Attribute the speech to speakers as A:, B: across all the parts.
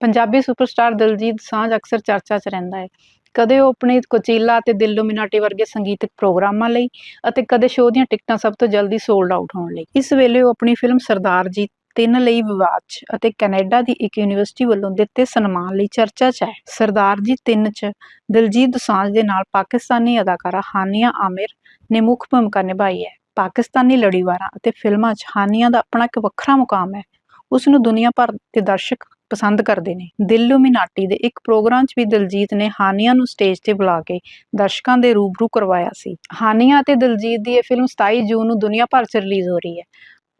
A: Punjabi superstar Diljit ਸਾਂਝ ਅਕਸਰ ਚਰਚਾ 'ਚ ਰਹਿੰਦਾ ਹੈ। ਕਦੇ ਉਹ ਆਪਣੇ ਕੋਚੀਲਾ ਅਤੇ ਦਿਲ ਵਰਗੇ ਸੰਗੀਤਕ ਪ੍ਰੋਗਰਾਮਾਂ ਲਈ ਅਤੇ ਕਦੇ ਸ਼ੋਅ ਦੀਆਂ ਟਿਕਟਾਂ ਸਭ ਤੋਂ ਜਲਦੀ ਸੋਲਡ ਆਊਟ ਹੋਣ ਲਈ। ਇਸ ਵੇਲੇ ਉਹ ਆਪਣੀ ਫਿਲਮ ਸਰਦਾਰ ਜੀ ਤਿੰਨ ਲਈ ਵਿਵਾਦ 'ਚ ਅਤੇ ਕੈਨੇਡਾ ਦੀ ਇੱਕ ਯੂਨੀਵਰਸਿਟੀ ਵੱਲੋਂ ਦਿੱਤੇ ਸਨਮਾਨ ਲਈ ਚਰਚਾ 'ਚ ਹੈ। ਸਰਦਾਰ ਜੀ ਤਿੰਨ 'ਚ ਦਿਲਜੀਤ ਦੋਸਾਂਝ ਦੇ ਨਾਲ ਪਾਕਿਸਤਾਨੀ ਅਦਾਕਾਰਾ ਹਾਨੀਆ ਆਮਿਰ ਨੇ ਮੁੱਖ ਭੂਮਿਕਾ ਨਿਭਾਈ ਹੈ। ਪਾਕਿਸਤਾਨੀ ਲੜੀਵਾਰਾਂ ਅਤੇ ਫਿਲਮਾਂ 'ਚ ਹਾਨੀਆ ਦਾ ਆਪਣਾ ਇੱਕ ਵੱਖਰਾ ਮੁਕਾਮ ਹੈ। ਉਸ ਨੂੰ ਦੁਨੀਆ ਭਰ ਦੇ ਦਰਸ਼ਕ ਪਸੰਦ ਕਰਦੇ ਨੇ। ਦਿਲ ਲੁਮੀਨਾਟੀ ਦੇ ਇੱਕ ਪ੍ਰੋਗਰਾਮ 'ਚ ਵੀ ਦਿਲਜੀਤ ਨੇ ਹਾਨੀਆ ਨੂੰ ਸਟੇਜ ਤੇ ਬੁਲਾ ਕੇ ਦਰਸ਼ਕਾਂ ਦੇ ਰੂਬਰੂ ਕਰਵਾਇਆ ਸੀ। ਹਾਨੀਆ ਅਤੇ ਦਿਲਜੀਤ ਦੀ ਇਹ ਫਿਲਮ 27 ਜੂਨ ਨੂੰ ਦੁਨੀਆ ਭਰ 'ਚ ਰਿਲੀਜ਼ ਹੋ ਰਹੀ ਹੈ।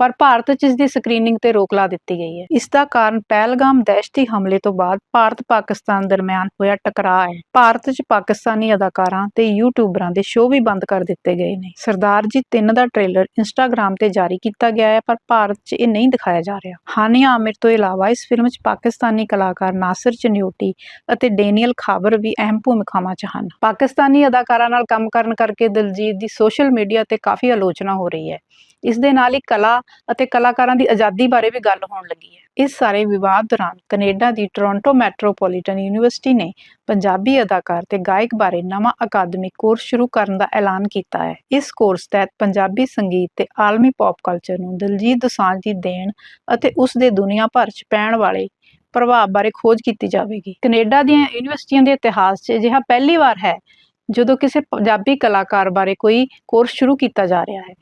A: ਪਰ ਭਾਰਤ 'ਚ ਇਸ ਦੀ ਸਕਰੀਨਿੰਗ ਤੇ ਰੋਕ ਲਾ ਦਿੱਤੀ ਗਈ ਹੈ। ਇਸ ਦਾ ਕਾਰਨ ਪਹਿਲਗਾਮ ਦਹਿਸ਼ਤੀ ਹਮਲੇ ਤੋਂ ਬਾਅਦ ਭਾਰਤ ਪਾਕਿਸਤਾਨ ਦਰਮਿਆਨ ਹੋਇਆ ਟਕਰਾਅ ਹੈ। ਭਾਰਤ 'ਚ ਪਾਕਿਸਤਾਨੀ ਅਦਾਕਾਰਾਂ ਤੇ ਯੂਟਿਊਬਰਾਂ ਦੇ ਸ਼ੋਅ ਵੀ ਬੰਦ ਕਰ ਦਿੱਤੇ ਗਏ ਨੇ। ਸਰਦਾਰ ਜੀ 3 ਦਾ ਟ੍ਰੇਲਰ ਇੰਸਟਾਗ੍ਰam ਤੇ ਜਾਰੀ ਕੀਤਾ ਗਿਆ ਹੈ, ਪਰ ਭਾਰਤ 'ਚ ਇਹ ਨਹੀਂ ਦਿਖਾਇਆ ਜਾ ਰਿਹਾ। ਹਾਨੀਆ ਆਮਿਰ ਤੋਂ ਇਲਾਵਾ ਇਸ ਫਿਲਮ 'ਚ ਪਾਕਿਸਤਾਨੀ ਕਲਾਕਾਰ ਨਾਸਿਰ ਚਨਿਓਟੀ ਅਤੇ ਡੇਨੀਅਲ ਖਾਬਰ ਵੀ ਅਹਿਮ ਭੂਮਿਕਾਵਾਂ 'ਚ ਹਨ। ਪਾਕਿਸਤਾਨੀ ਅਦਾਕਾਰਾਂ ਨਾਲ ਕੰਮ ਕਰਨ ਕਰਕੇ ਦਿਲਜੀਤ ਦੀ ਸੋਸ਼ਲ ਮੀਡੀਆ ਤੇ ਕਾਫੀ ਆਲੋਚਨਾ ਹੋ ਰਹੀ ਹੈ। ਇਸ ਦੇ ਨਾਲ ਹੀ ਕਲਾ ਅਤੇ ਕਲਾਕਾਰਾਂ ਦੀ ਆਜ਼ਾਦੀ ਬਾਰੇ ਵੀ ਗੱਲ ਹੋਣ ਲੱਗੀ ਹੈ। ਇਸ ਸਾਰੇ ਵਿਵਾਦ ਦੌਰਾਨ ਕੈਨੇਡਾ ਦੀ ਟੋਰਾਂਟੋ ਮੈਟਰੋਪੋਲੀਟਨ ਯੂਨੀਵਰਸਿਟੀ ਨੇ ਪੰਜਾਬੀ ਅਦਾਕਾਰ ਤੇ ਗਾਇਕ ਬਾਰੇ ਨਵਾਂ ਅਕਾਦਮਿਕ ਕੋਰਸ ਸ਼ੁਰੂ ਕਰਨ ਦਾ ਐਲਾਨ ਕੀਤਾ ਹੈ। ਇਸ ਕੋਰਸ ਤਹਿਤ ਪੰਜਾਬੀ ਸੰਗੀਤ ਤੇ ਆਲਮੀ ਪੌਪ ਕਲਚਰ ਨੂੰ ਦਿਲਜੀਤ ਦੋਸਾਂਝ ਦੀ ਦੇਣ ਅਤੇ ਉਸ ਦੇ ਦੁਨੀਆ ਭਰ 'ਚ ਪੈਣ ਵਾਲੇ ਪ੍ਰਭਾਵ ਬਾਰੇ ਖੋਜ ਕੀਤੀ ਜਾਵੇਗੀ। ਕੈਨੇਡਾ ਦੀਆਂ ਯੂਨੀਵਰਸਿਟੀਆਂ ਦੇ ਇਤਿਹਾਸ 'ਚ ਅਜਿਹਾ ਪਹਿਲੀ ਵਾਰ ਹੈ ਜਦੋਂ ਕਿਸੇ ਪੰਜਾਬੀ ਕਲਾਕਾਰ ਬਾਰੇ ਕੋਈ ਕੋਰਸ ਸ਼ੁਰੂ ਕੀਤਾ ਜਾ ਰਿਹਾ ਹੈ।